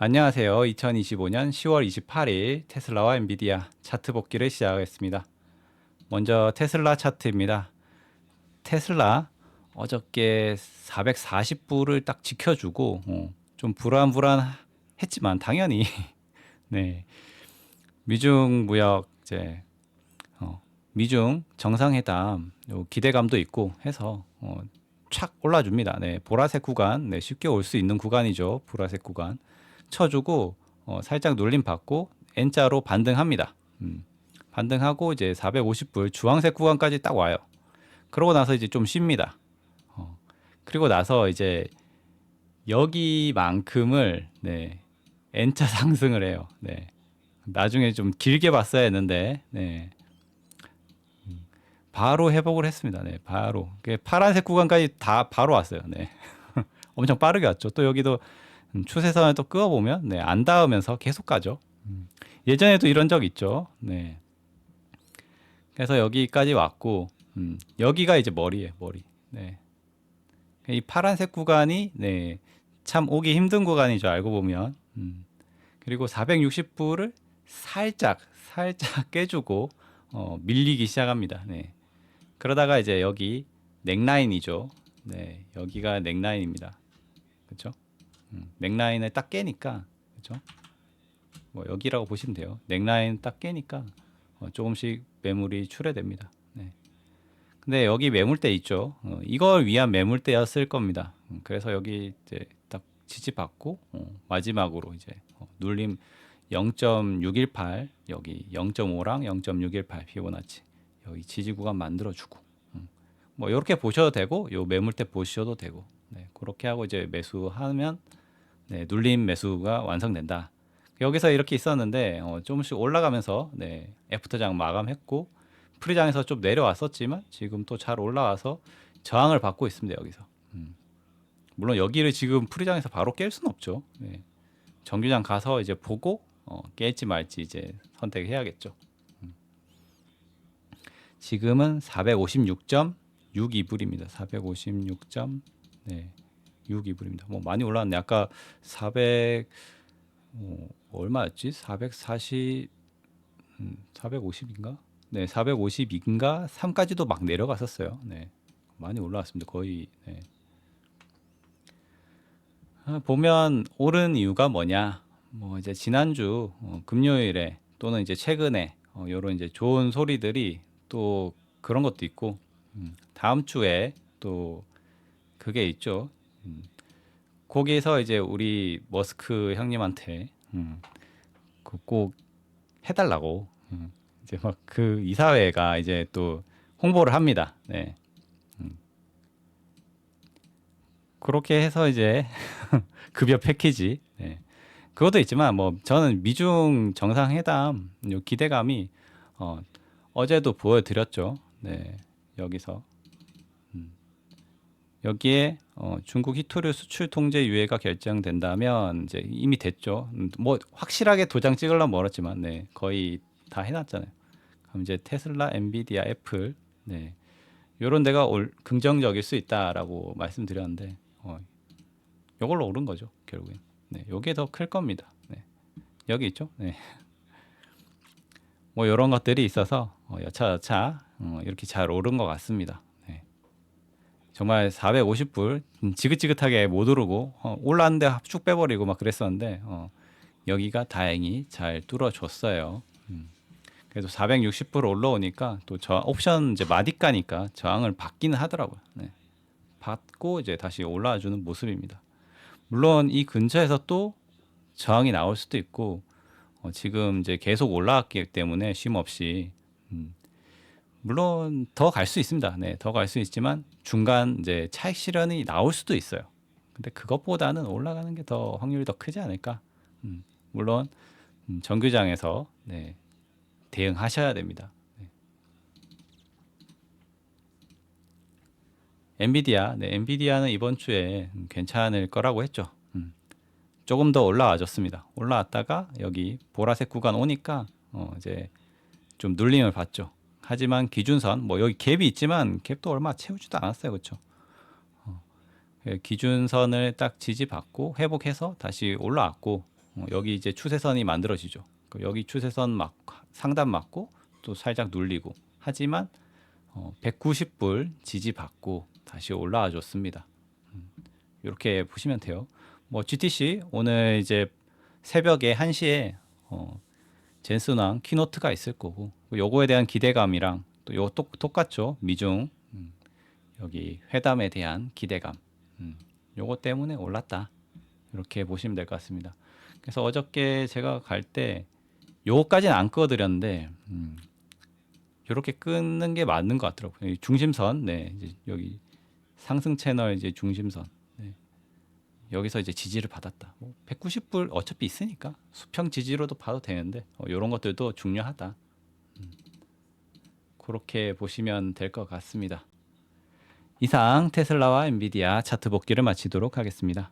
안녕하세요. 2025년 10월 28일 테슬라와 엔비디아 차트 복기를 시작하겠습니다. 먼저 테슬라 차트입니다. 테슬라 어저께 440불을 딱 지켜주고 어, 좀 불안불안했지만 당연히 네 미중 무역 이제 어, 미중 정상회담 요 기대감도 있고 해서 어, 착 올라줍니다. 네 보라색 구간 네, 쉽게 올 수 있는 구간이죠. 보라색 구간 쳐주고 어, 살짝 눌림 받고 N자로 반등합니다. 음, 반등하고 이제 450불 주황색 구간까지 딱 와요. 그러고 나서 이제 좀 쉽니다. 어, 그리고 나서 이제 여기만큼을 네, N자 상승을 해요. 네. 나중에 좀 길게 봤어야 했는데 네. 음, 바로 회복을 했습니다. 네, 바로 그 파란색 구간까지 다 바로 왔어요. 네, 엄청 빠르게 왔죠. 또 여기도 음, 추세선을 또 끄어 보면 네, 안 닿으면서 계속 가죠. 음, 예전에도 이런 적 있죠. 네. 그래서 여기까지 왔고 음, 여기가 이제 머리예요, 머리. 네. 이 파란색 구간이 네, 참 오기 힘든 구간이죠. 알고 보면. 음. 그리고 460불을 살짝 살짝 깨주고 어, 밀리기 시작합니다. 네. 그러다가 이제 여기 넥라인이죠. 네, 여기가 넥라인입니다. 그렇죠? 음, 넥라인을 딱 깨니까 그렇죠? 뭐 여기라고 보시면 돼요. 넥라인 딱 깨니까 어, 조금씩 매물이 출회됩니다. 네. 근데 여기 매물대 있죠. 어, 이걸 위한 매물대였을 겁니다. 음, 그래서 여기 이제 딱 지지받고 어, 마지막으로 이제 어, 눌림 0.618 여기 0.5랑 0.618 피보나치 여기 지지 구간 만들어주고 음, 뭐 이렇게 보셔도 되고 요 매물대 보셔도 되고 네, 그렇게 하고 이제 매수하면 네, 눌림 매수가 완성된다. 여기서 이렇게 있었는데 어, 조금씩 올라가면서 네, 애프터장 마감했고 프리장에서 좀 내려왔었지만 지금 또 잘 올라와서 저항을 받고 있습니다 여기서. 음. 물론 여기를 지금 프리장에서 바로 깰 수는 없죠. 네. 정규장 가서 이제 보고 어, 깰지 말지 이제 선택해야겠죠. 음. 지금은 456.62불입니다. 456 점 네. 6이불입니다. 뭐 많이 올랐네. 아까 400 어, 얼마였지? 440 음, 450인가? 네, 452인가 3까지도 막 내려갔었어요. 네. 많이 올라왔습니다. 거의 네. 아, 보면 오른 이유가 뭐냐? 뭐 이제 지난주 어, 금요일에 또는 이제 최근에 어, 요런 이제 좋은 소리들이 또 그런 것도 있고 음, 다음 주에 또 그게 있죠. 음, 거기에서 이제 우리 머스크 형님한테 음, 그꼭 해달라고 음, 이제 막 그 이사회가 이제 또 홍보를 합니다. 네. 음. 그렇게 해서 이제 급여 패키지 네. 그것도 있지만 뭐 저는 미중 정상회담 요 기대감이 어, 어제도 보여드렸죠. 네. 여기서 여기에 어, 중국 히토류 수출 통제 유예가 결정된다면 이제 이미 됐죠. 음, 뭐 확실하게 도장 찍으려면 멀었지만 네, 거의 다 해놨잖아요. 그럼 이제 테슬라, 엔비디아, 애플 네, 요런 데가 올, 긍정적일 수 있다라고 말씀드렸는데 어, 요걸로 오른 거죠 결국엔. 네, 요게 더 클 겁니다. 네, 여기 있죠. 네. 뭐 이런 것들이 있어서 어, 여차여차 어, 이렇게 잘 오른 것 같습니다. 정말 450불 음, 지긋지긋하게 못 오르고 어, 올랐는데 쭉 빼버리고 막 그랬었는데 어, 여기가 다행히 잘 뚫어줬어요. 음. 그래도 460불 올라오니까 또 저 옵션 이제 마디가니까 저항을 받기는 하더라고요. 네. 받고 이제 다시 올라와 주는 모습입니다. 물론 이 근처에서 또 저항이 나올 수도 있고 어, 지금 이제 계속 올라왔기 때문에 쉼 없이 음, 물론 더 갈 수 있습니다. 네, 더 갈 수 있지만 중간 이제 차익 실현이 나올 수도 있어요. 근데 그것보다는 올라가는 게 더 확률이 더 크지 않을까. 음, 물론 음, 정규장에서 네, 대응하셔야 됩니다. 네. 엔비디아, 네, 엔비디아는 이번 주에 괜찮을 거라고 했죠. 음, 조금 더 올라와줬습니다. 올라왔다가 여기 보라색 구간 오니까 어, 이제 좀 눌림을 받죠. 하지만 기준선 뭐 여기 갭이 있지만 갭도 얼마 채우지도 않았어요, 그렇죠? 어, 기준선을 딱 지지받고 회복해서 다시 올라왔고 어, 여기 이제 추세선이 만들어지죠. 그 여기 추세선 막 상단 맞고 또 살짝 눌리고 하지만 어, 190불 지지받고 다시 올라와 줬습니다. 음, 이렇게 보시면 돼요. 뭐 GTC 오늘 이제 새벽에 1시에 어, 젠슨왕 키노트가 있을 거고 요거에 대한 기대감이랑 또 요 똑같죠 미중 음, 여기 회담에 대한 기대감 음, 요거 때문에 올랐다 이렇게 보시면 될 것 같습니다. 그래서 어저께 제가 갈 때 요거까지는 안 꺼드렸는데 음, 이렇게 끊는 게 맞는 것 같더라고요. 이 중심선, 네, 이제 여기 상승 채널 이제 중심선, 네. 여기서 이제 지지를 받았다. 뭐 190불 어차피 있으니까 수평 지지로도 봐도 되는데 어, 이런 것들도 중요하다. 음, 그렇게 보시면 될 것 같습니다. 이상 테슬라와 엔비디아 차트 복귀를 마치도록 하겠습니다.